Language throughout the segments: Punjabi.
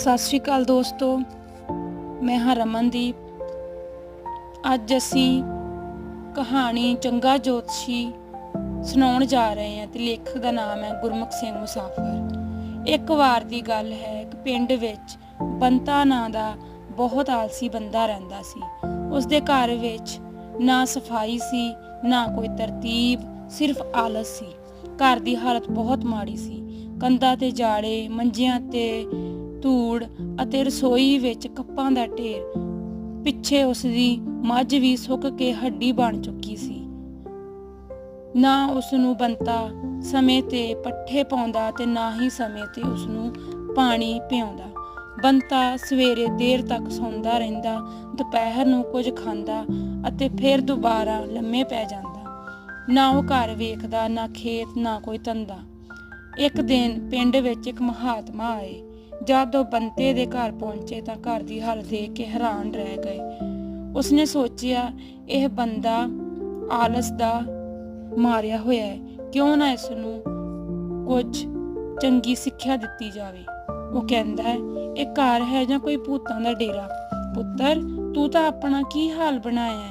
ਸਤਿ ਸ਼੍ਰੀ ਅਕਾਲ ਦੋਸਤੋ, ਮੈਂ ਹਾਂ ਰਮਨਦੀਪ। ਅੱਜ ਅਸੀਂ ਕਹਾਣੀ ਚੰਗਾ ਜੋਤਸ਼ੀ ਸੁਣਾਉਣ ਜਾ ਰਹੇ ਹਾਂ ਤੇ ਲੇਖਕ ਦਾ ਨਾਮ ਹੈ ਗੁਰਮੁਖ ਸਿੰਘ ਮੁਸਾਫਰ। ਇੱਕ ਵਾਰ ਦੀ ਗੱਲ ਹੈ, ਇੱਕ ਪਿੰਡ ਵਿੱਚ ਬੰਤਾ ਨਾਂ ਦਾ ਬਹੁਤ ਆਲਸੀ ਬੰਦਾ ਰਹਿੰਦਾ ਸੀ। ਉਸ ਦੇ ਘਰ ਵਿੱਚ ਨਾ ਸਫ਼ਾਈ ਸੀ, ਨਾ ਕੋਈ ਤਰਤੀਬ, ਸਿਰਫ ਆਲਸ ਸੀ। ਘਰ ਦੀ ਹਾਲਤ ਬਹੁਤ ਮਾੜੀ ਸੀ। ਕੰਧਾਂ ਤੇ ਜਾੜੇ, ਮੰਜਿਆਂ ਤੇ ਧੂੜ ਅਤੇ ਰਸੋਈ ਵਿੱਚ ਕੱਪਾਂ ਦਾ ਢੇਰ। ਪਿੱਛੇ ਉਸ ਦੀ ਮੱਝ ਵੀ ਸੁੱਕ ਕੇ ਹੱਡੀ ਬਣ ਚੁੱਕੀ ਸੀ। ਨਾ ਉਸ ਨੂੰ ਬੰਤਾ ਸਮੇਂ ਤੇ ਪੱਠੇ ਪਾਉਂਦਾ ਤੇ ਨਾ ਹੀ ਸਮੇਂ ਤੇ ਉਸ ਨੂੰ ਪਾਣੀ ਪਿਆਉਂਦਾ। ਬੰਤਾ ਸਵੇਰੇ ਦੇਰ ਤੱਕ ਸੌਂਦਾ ਰਹਿੰਦਾ, ਦੁਪਹਿਰ ਨੂੰ ਕੁਝ ਖਾਂਦਾ ਅਤੇ ਫਿਰ ਦੁਬਾਰਾ ਲੰਮੇ ਪੈ ਜਾਂਦਾ। ਨਾ ਉਹ ਘਰ ਵੇਖਦਾ, ਨਾ ਖੇਤ, ਨਾ ਕੋਈ ਧੰਦਾ। ਇੱਕ ਦਿਨ ਪਿੰਡ ਵਿੱਚ ਇੱਕ ਮਹਾਤਮਾ ਆਏ। ਜਦ ਉਹ ਬੰਤੇ ਦੇ ਘਰ ਪਹੁੰਚੇ ਤਾਂ ਘਰ ਦੀ ਹਾਲਤ ਦੇਖ ਕੇ ਹੈਰਾਨ ਰਹਿ ਗਏ। ਉਸਨੇ ਸੋਚਿਆ, ਇਹ ਬੰਦਾ ਆਲਸ ਦਾ ਮਾਰਿਆ ਹੋਇਆ ਹੈ। ਕਿਉਂ ਨਾ ਇਸ ਨੂੰ ਕੁਝ ਚੰਗੀ ਸਿੱਖਿਆ ਦਿੱਤੀ ਜਾਵੇ। ਉਹ ਕਹਿੰਦਾ ਹੈ, ਇਹ ਘਰ ਹੈ ਜਾਂ ਕੋਈ ਭੂਤਾਂ ਦਾ ਡੇਰਾ? ਪੁੱਤਰ, ਤੂੰ ਤਾਂ ਆਪਣਾ ਕੀ ਹਾਲ ਬਣਾਇਆ ਹੈ?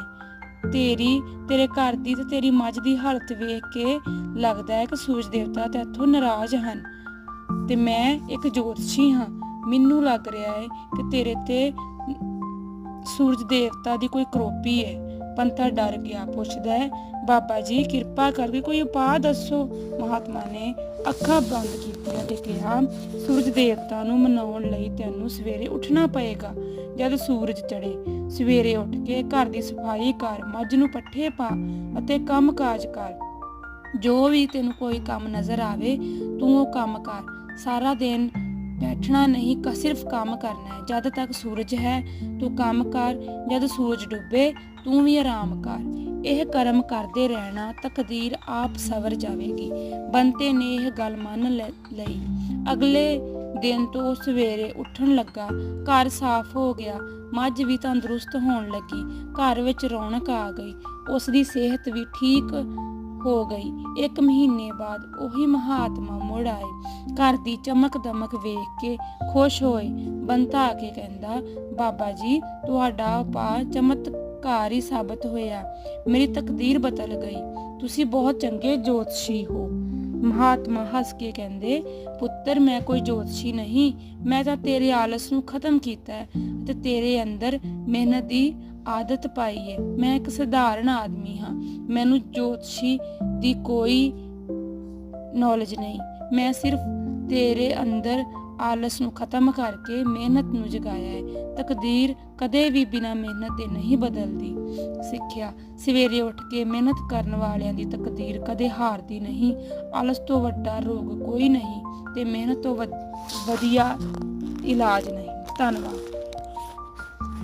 ਤੇਰੀ, ਤੇਰੇ ਘਰ ਦੀ ਤੇ ਤੇਰੀ ਮੱਝ ਦੀ ਹਾਲਤ ਵੇਖ ਕੇ ਲੱਗਦਾ ਹੈ ਕਿ ਸੂਰਜ ਦੇਵਤਾ ਤੇ ਤੇਥੋਂ ਨਾਰਾਜ਼ ਹਨ। ਤੇ ਮੈਂ ਇੱਕ ਜੋਤਸ਼ੀ ਹਾਂ। ਮੈਨੂੰ ਲੱਗ ਰਿਹਾ ਹੈ ਕਿ ਤੇਰੇ ਤੇ ਸੂਰਜ ਦੇਵਤਾ ਦੀ ਕੋਈ ਕਰੋਪੀ ਹੈ। ਪੰਥਾ ਡਰ ਗਿਆ, ਪੁੱਛਦਾ ਹੈ, ਬਾਬਾ ਜੀ, ਕਿਰਪਾ ਕਰਕੇ ਕੋਈ ਉਪਾਅ ਦੱਸੋ। ਮਹਾਤਮਾ ਨੇ ਅੱਖਾਂ ਬੰਦ ਕੀਤੀਆਂ ਤੇ ਕਿਹਾ, ਸੂਰਜ ਦੇਵਤਾ ਨੂੰ ਮਨਾਉਣ ਲਈ ਤੈਨੂੰ ਸਵੇਰੇ ਉੱਠਣਾ ਪਏਗਾ, ਜਦ ਸੂਰਜ ਚੜੇ ਸਵੇਰੇ ਉੱਠ ਕੇ ਘਰ ਦੀ ਸਫ਼ਾਈ ਕਰ, ਮੱਝ ਨੂੰ ਪੱਠੇ ਪਾ ਅਤੇ ਕੰਮ ਕਾਜ ਕਰ। ਜੋ ਵੀ ਤੈਨੂੰ ਕੋਈ ਕੰਮ ਨਜ਼ਰ ਆਵੇ, ਤੂੰ ਉਹ ਕੰਮ ਕਰ। ਸਾਰਾ ਦਿਨ ਬੈਠਣਾ ਨਹੀਂ, ਕ, ਸਿਰਫ ਕੰਮ ਕਰਨਾ ਹੈ। ਜਦ ਤੱਕ ਸੂਰਜ ਹੈ, ਤੂੰ ਕੰਮ ਕਰ। ਜਦ ਸੂਰਜ ਡੁੱਬੇ, ਤੂੰ ਵੀ ਆਰਾਮ ਕਰ। ਇਹ ਕਰਮ ਕਰਦੇ ਰਹਿਣਾ, ਤਕਦੀਰ ਆਪ ਸਵਰ ਜਾਵੇਗੀ। ਬੰਤੇ ਨੇ ਇਹ ਗੱਲ ਮੰਨ ਲੈ- ਲਈ। ਅਗਲੇ ਦਿਨ ਤੋਂ ਸਵੇਰੇ ਉੱਠਣ ਲੱਗਾ। ਘਰ ਸਾਫ਼ ਹੋ ਗਿਆ। ਮੱਝ ਵੀ ਤੰਦਰੁਸਤ ਹੋਣ ਲੱਗੀ। ਘਰ ਵਿੱਚ ਰੌਣਕ ਆ ਗਈ। ਉਸ ਦੀ ਸਿਹਤ ਵੀ ਠੀਕ ਹੋ ਗਈ। ਇੱਕ ਮਹੀਨੇ ਬਾਅਦ ਉਹੀ ਮਹਾਤਮਾ ਮੁੜ ਆਏ। ਘਰ ਦੀ ਚਮਕ ਦਮਕ ਵੇਖ ਕੇ ਖੁਸ਼ ਹੋਏ। ਬੰਤਾ ਆ ਕੇ ਕਹਿੰਦਾ, ਬਾਬਾ ਜੀ, ਤੁਹਾਡਾ ਉਪਾਅ ਚਮਤਕਾਰ ਹੀ ਸਾਬਤ ਹੋਇਆ। ਮੇਰੀ ਤਕਦੀਰ ਬਦਲ ਗਈ। ਤੁਸੀਂ ਬਹੁਤ ਚੰਗੇ ਜੋਤਸ਼ੀ ਹੋ। ਮਹਾਤਮਾ ਹੱਸ ਕੇ ਕਹਿੰਦੇ, ਪੁੱਤਰ, ਮੈਂ ਕੋਈ ਜੋਤਸ਼ੀ ਨਹੀਂ, ਮੈਂ ਤਾਂ ਤੇਰੇ ਆਲਸ ਨੂੰ ਖਤਮ ਕੀਤਾ ਹੈ ਤੇ ਤੇਰੇ ਅੰਦਰ ਮਿਹਨਤ ਦੀ ਆਦਤ ਪਾਈ ਹੈ। ਮੈਂ ਇੱਕ ਸਧਾਰਨ ਆਦਮੀ ਹਾਂ। ਮੈਨੂੰ ਜੋਤਸ਼ੀ ਦੀ ਕੋਈ ਨੌਲੇਜ ਨਹੀਂ। ਮੈਂ ਸਿਰਫ ਤੇਰੇ ਅੰਦਰ ਆਲਸ ਨੂੰ ਖਤਮ ਕਰਕੇ ਮਿਹਨਤ ਨੂੰ ਜਗਾਇਆ ਹੈ। ਤਕਦੀਰ ਕਦੇ ਵੀ ਬਿਨਾਂ ਮਿਹਨਤ ਦੇ ਨਹੀਂ ਬਦਲਦੀ। ਸਿੱਖਿਆ, ਸਵੇਰੇ ਉੱਠ ਕੇ ਮਿਹਨਤ ਕਰਨ ਵਾਲਿਆਂ ਦੀ ਤਕਦੀਰ ਕਦੇ ਹਾਰਦੀ ਨਹੀਂ। ਆਲਸ ਤੋਂ ਵੱਡਾ ਰੋਗ ਕੋਈ ਨਹੀਂ ਤੇ ਮਿਹਨਤ ਤੋਂ ਵਧੀਆ ਇਲਾਜ ਨਹੀਂ। ਧੰਨਵਾਦ।